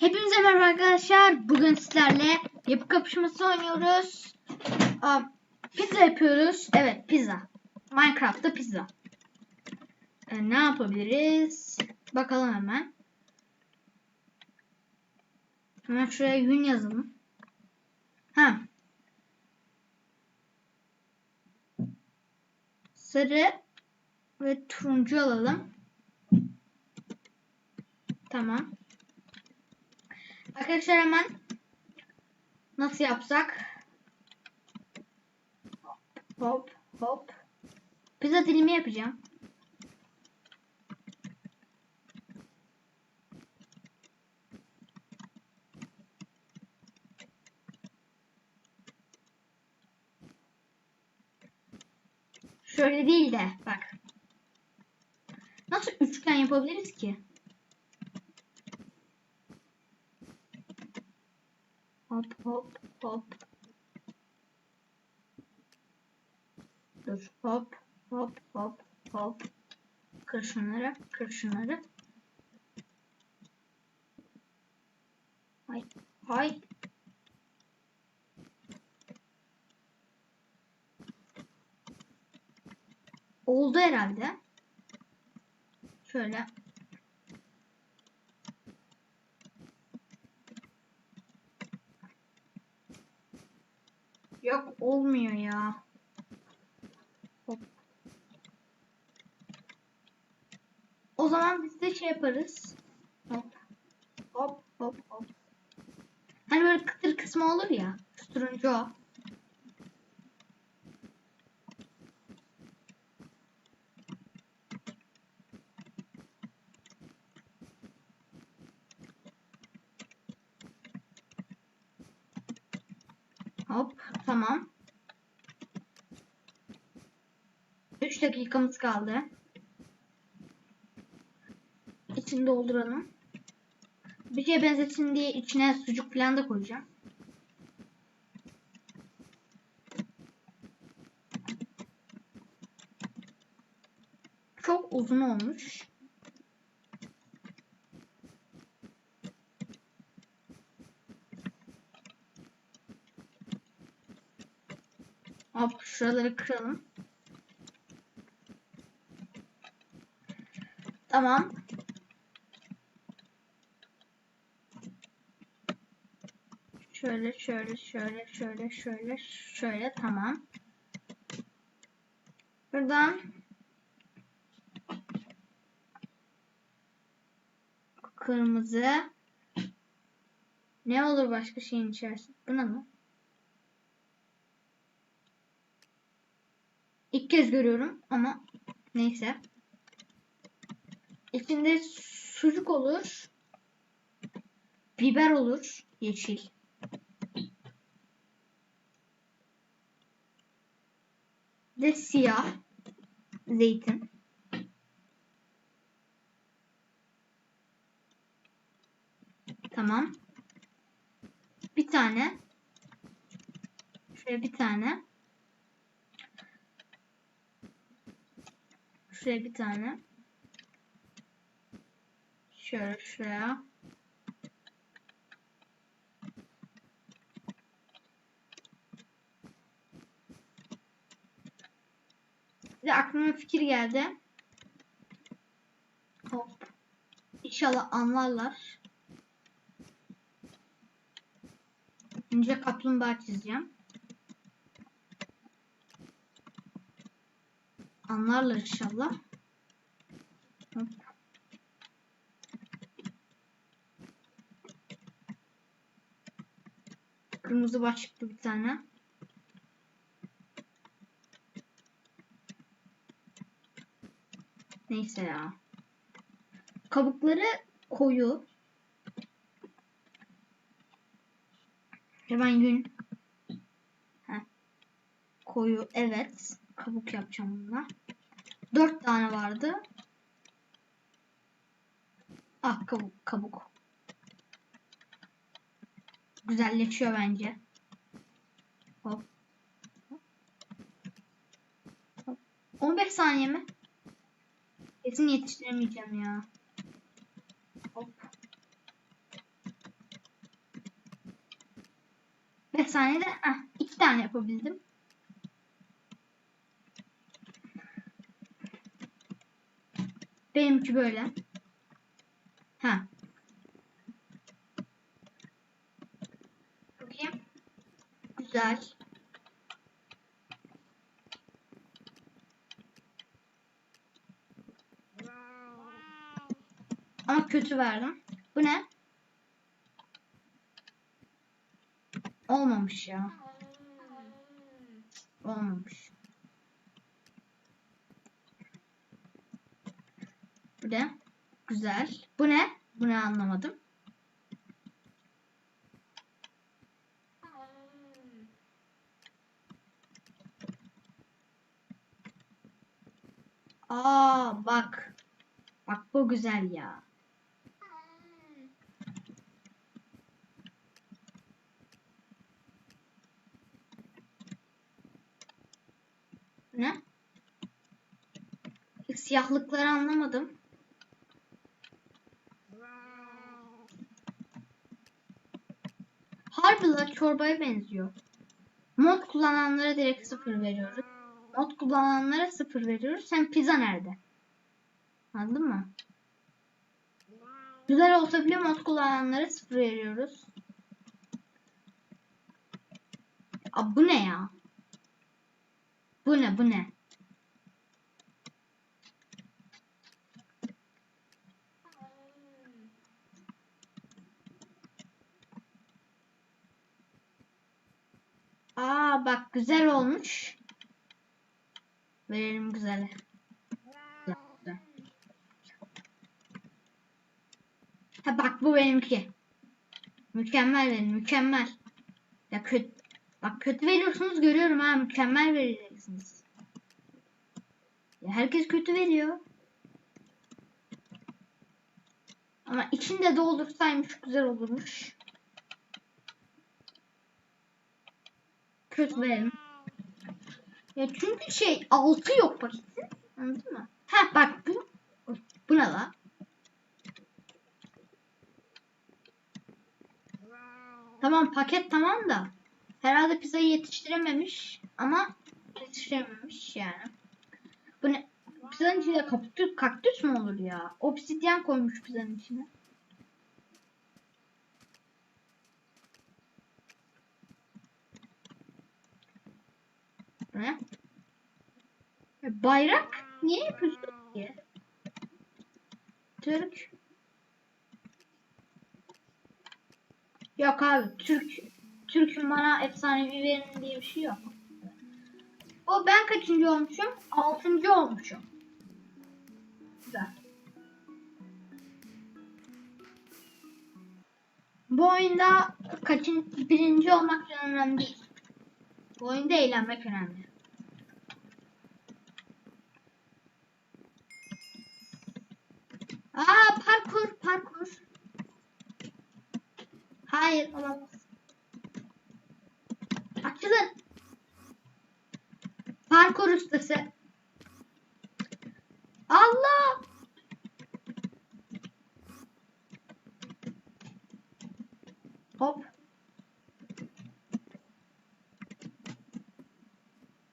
Hepinize merhaba arkadaşlar. Bugün sizlerle yapı kapışması oynuyoruz. Aa, pizza yapıyoruz. Evet pizza. Minecraft'ta pizza. Ee, ne yapabiliriz? Bakalım hemen. Hemen şuraya yün yazalım. Ha. Sarı ve turuncu alalım. Tamam. Arkadaşlar hemen nasıl yapsak? Hop hop. Pizza dilimi yapacağım. Şöyle değil de bak. Nasıl üçgen yapabiliriz ki? Hop hop hop. Dur hop hop hop hop. Kır şunları. Hay hay. Oldu herhalde. Şöyle. Yok olmuyor ya. Hop. O zaman biz de şey yaparız. Hop. Hop hop hop. Hani böyle kıtır kısmı olur ya. Turuncu o. Hop tamam. 3 dakikamız kaldı. İçini dolduralım. Bir şeye benzesin diye içine sucuk falan da koyacağım. Çok uzun olmuş. Hop şuraları kıralım. Tamam. Şöyle şöyle şöyle şöyle şöyle şöyle tamam. Buradan kırmızı ne olur başka şeyin içerisinde? Buna mı? İlk kez görüyorum ama neyse. İçinde sucuk olur. Biber olur. Yeşil. Ve siyah. Zeytin. Tamam. Bir tane. Şöyle bir tane. Şuraya bir tane. Şöyle şuraya. Bir de aklıma fikir geldi. Hop. İnşallah anlarlar. Önce kaplumbağa çizeceğim. Anlarlar inşallah. Kırmızı başlıklı bir tane. Neyse ya. Kabukları koyu. Hemen yün. Heh. Koyu evet. Kabuk yapacağım bununla. Dört tane vardı. Ah kabuk kabuk. Güzelleşiyor bence. Hop. Hop. 15 saniye mi? Kesin yetiştiremeyeceğim ya. Hop. efsanede heh, iki tane yapabildim. Benimki böyle. Ha. Bakayım. Güzel. Ama kötü verdim. Bu ne? Olmamış ya. Olmamış. Ne? Güzel. Bu ne? Bu ne anlamadım. Aa bak. Bak bu güzel ya. Ne? Siyahlıkları anlamadım. Harbi la çorbaya benziyor. Mod kullananlara direkt sıfır veriyoruz. Mod kullananlara sıfır veriyoruz. Sen pizza nerede? Anladın mı? Güzel olsa bile mod kullananlara sıfır veriyoruz. Aa, bu ne ya? Bu ne bu ne? Aa bak güzel olmuş. Verelim güzeli. Güzel, güzel. Ha bak bu benimki. Mükemmel verin mükemmel. Ya kötü. Bak kötü veriyorsunuz görüyorum ha mükemmel vereceksiniz. Ya herkes kötü veriyor. Ama içinde doldursaymış güzel olurmuş. Kötü verelim. Ya çünkü şey altı yok paketin. Anladın mı? Ha bak bu. Bu ne la? Tamam paket tamam da. Herhalde pizzayı yetiştirememiş ama yetiştirememiş yani. Bu ne? Pizzanın içinde kaktüs, kaktüs mü olur ya? Obsidyen koymuş pizzanın içine. Ne? E, Bayrak niye yapıyorsun ki? Türk. Yok abi Türk Türk'ün bana efsanevi verin diye bir şey yok. O ben kaçıncı olmuşum? Altıncı olmuşum. Güzel. Bu oyunda kaçın birinci olmak önemli değil. Bu oyunda eğlenmek önemli. Aa parkur parkur. Hayır olamaz. Açılın. Parkur ustası. Allah. Hop.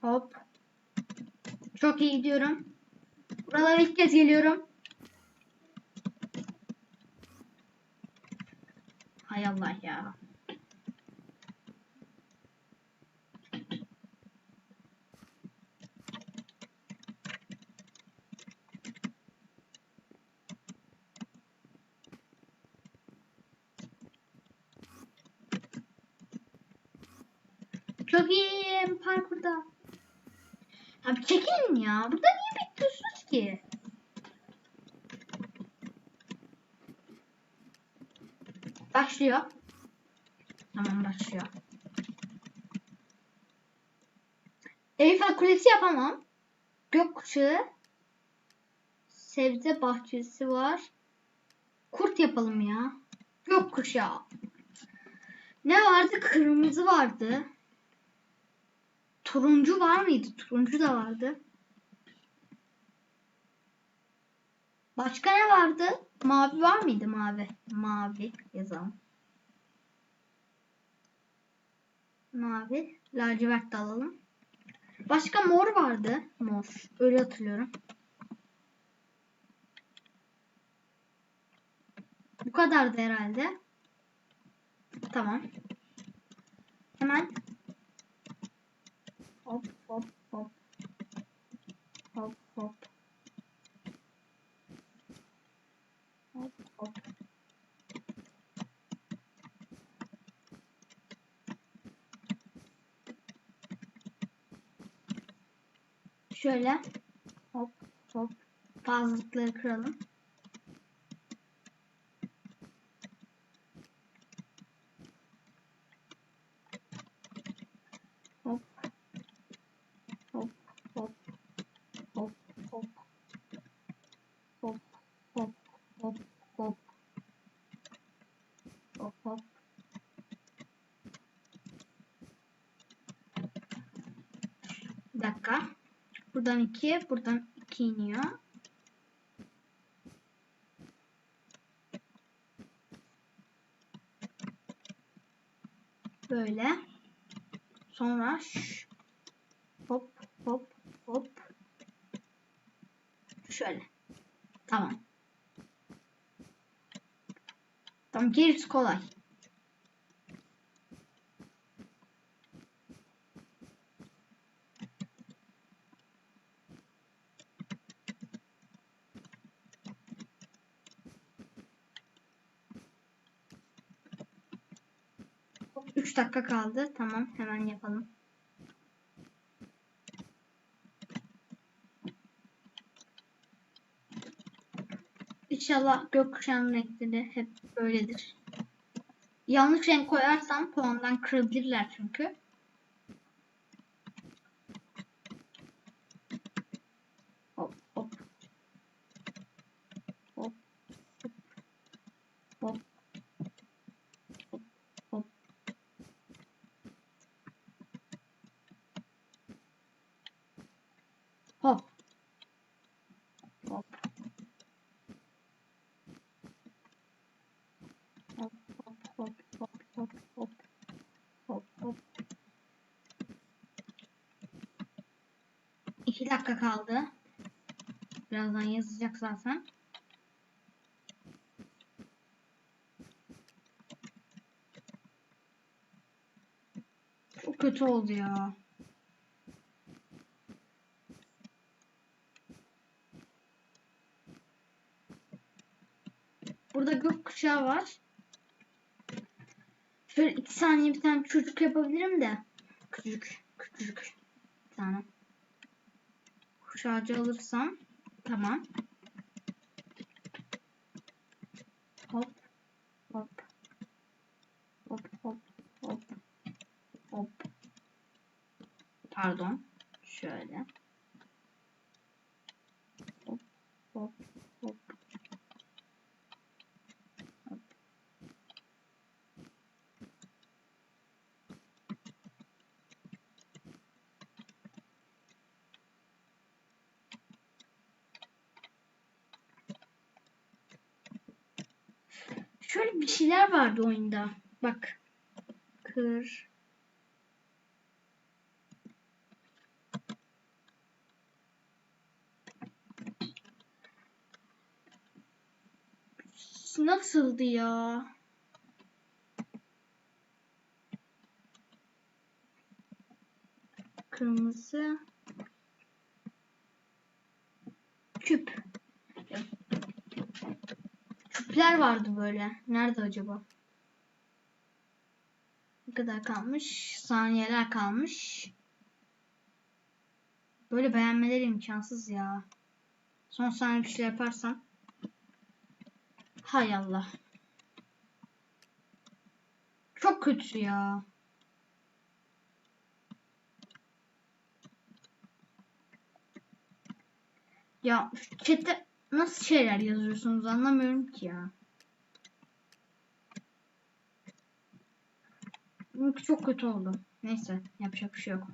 Hop. Çok iyi gidiyorum. Buralara ilk kez geliyorum. Hay Allah Çok iyiyim parkurda. Abi çekilin ya. Burada niye bekliyorsunuz ki? Başlıyor. Tamam başlıyor. Eyfel Kulesi yapamam. Gökkuşağı. Sebze bahçesi var. Kurt yapalım ya. Gökkuşağı. Ne vardı? Kırmızı vardı. Turuncu var mıydı? Turuncu da vardı. Başka ne vardı? Mavi var mıydı? Mavi. Mavi yazalım. Mavi. Lacivert de alalım. Başka mor vardı. Mor. Öyle hatırlıyorum. Bu kadardı herhalde. Tamam. Hemen hop hop hop hop hop hop Şöyle hop hop fazlalıkları kıralım. Buradan iki, buradan iki iniyor. Böyle. Sonra hop hop hop. Şöyle. Tamam. Tamam gerisi kolay. Hop, 3 dakika kaldı. Tamam hemen yapalım. İnşallah gökkuşağının renkleri hep böyledir. Yanlış renk koyarsam puandan kırabilirler çünkü. 2 dakika kaldı. Birazdan yazacak zaten. Çok kötü oldu ya. Burada gök kuşağı var. Şöyle iki saniye bir tane çocuk yapabilirim de. Küçük, küçük. Kuşağıcı alırsam tamam. Hop, hop, hop, hop, hop, hop. Pardon, şöyle. Hop, hop, hop. Şöyle bir şeyler vardı oyunda. Bak. Kır. Nasıldı ya? Kırmızı. Küp. Küpler vardı böyle. Nerede acaba? Kadar kalmış? Saniyeler kalmış. Böyle beğenmeleri imkansız ya. Son saniye bir şey yaparsam. Hay Allah. Çok kötü ya. Ya şu nasıl şeyler yazıyorsunuz anlamıyorum ki ya. Benimki çok kötü oldu. Neyse yapacak bir şey yok.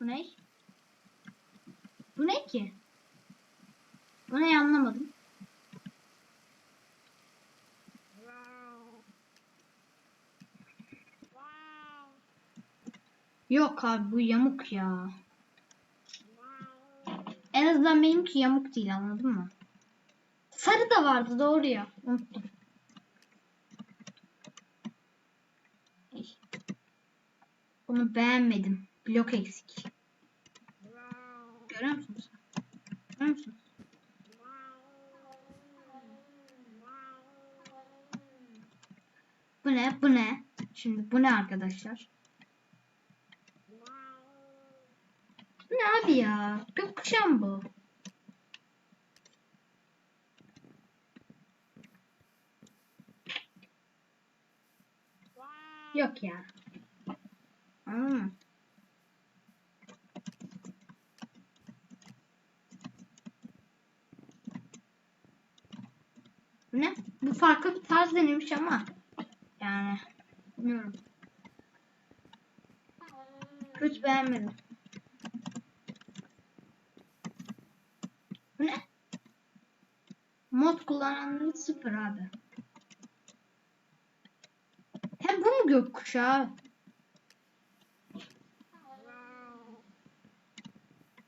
Bu ne? Bu ne ki? Bu ne anlamadım. Yok abi bu yamuk ya. En azından benimki yamuk değil anladın mı? Sarı da vardı doğru ya. Unuttum. Bunu beğenmedim. Blok eksik. Görüyor musunuz? Görüyor musunuz? Bu ne? Bu ne? Şimdi bu ne arkadaşlar? Bu ne abi ya? Gökkuşağı mı bu? Yok ya. Bu ne? Bu farklı bir tarz denemiş ama yani bilmiyorum. Hiç beğenmedim. Ne? Mod kullananları sıfır abi. Hem bu mu gökkuşağı?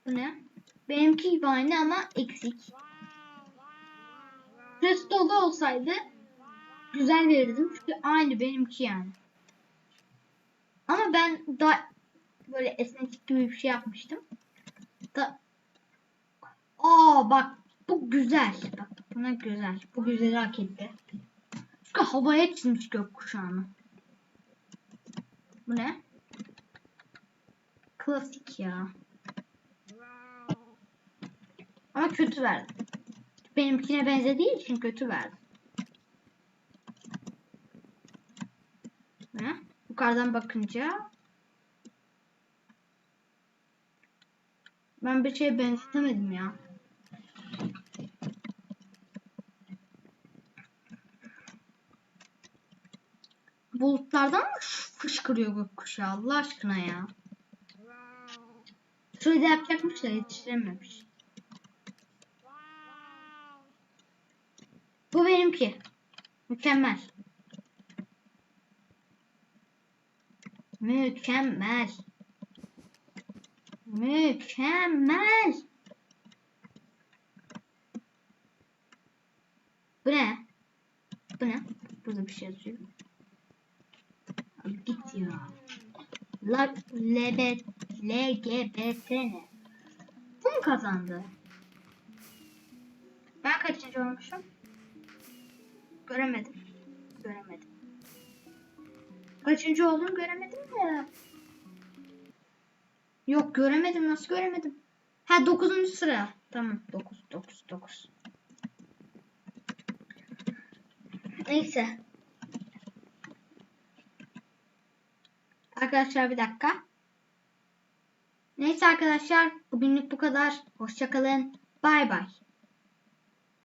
Bu ne? Benimki gibi aynı ama eksik. Şurası dolu olsaydı güzel verirdim. Çünkü aynı benimki yani. Ama ben da böyle esnetik gibi bir şey yapmıştım. Da Aa bak bu güzel. Bak buna güzel. Bu güzel hak etti. Çünkü havaya çizmiş gökkuşağını. Bu ne? Klasik ya. Ama kötü verdim. Benimkine benzediği için kötü verdim. Ne? Yukarıdan bakınca ben bir şeye benzetemedim ya. Bulutlardan mı fışkırıyor gökkuşağı Allah aşkına ya. Şöyle yapacakmış da yetiştirememiş. Bu benimki. Mükemmel. Mükemmel. Mükemmel. Bu ne? Bu ne? Burada bir şey yazıyor. Abi git ya. La, LB, LGBT ne? Bu mu kazandı? Ben kaçıncı olmuşum? Göremedim. Göremedim. Kaçıncı oldum göremedim ya. Yok göremedim. Nasıl göremedim? Ha 9. sıra. Tamam 9 9 9. Neyse. Arkadaşlar bir dakika. Neyse arkadaşlar bugünlük bu kadar. Hoşçakalın. Bay bay.